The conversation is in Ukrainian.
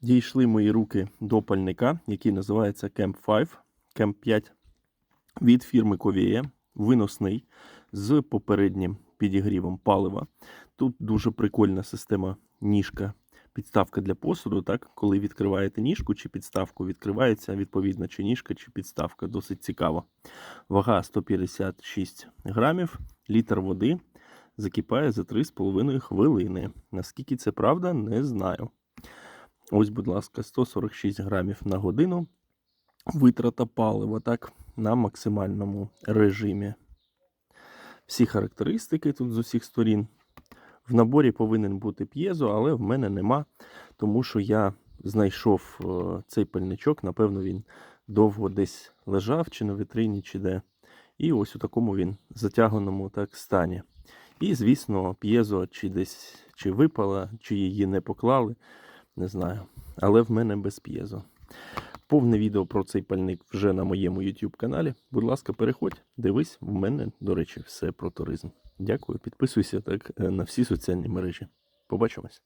Дійшли мої руки до пальника, який називається Camp 5, Camp 5 від фірми Ковія, виносний з попереднім підігрівом палива. Тут дуже прикольна система ніжка, підставка для посуду. Так, коли відкриваєте ніжку чи підставку, відкривається відповідно чи ніжка, чи підставка. Досить цікаво. Вага 156 грамів, літр води закипає за 3,5 хвилини. Наскільки це правда, не знаю. Ось, будь ласка, 146 грамів на годину. Витрата палива так, на максимальному режимі. Всі характеристики тут з усіх сторін. В наборі повинен бути п'єзо, але в мене нема, тому що я знайшов е, цей пальничок. Напевно, він довго десь лежав, чи на вітрині, чи де. І ось у такому він затягненому так стані. І, звісно, п'єзо чи десь чи випала, чи її не поклали, не знаю. Але в мене без п'єзо. Повне відео про цей пальник вже на моєму YouTube каналі. Будь ласка, переходь, дивись, в мене, до речі, все про туризм. Дякую, підписуйся так е, на всі соціальні мережі. Побачимось.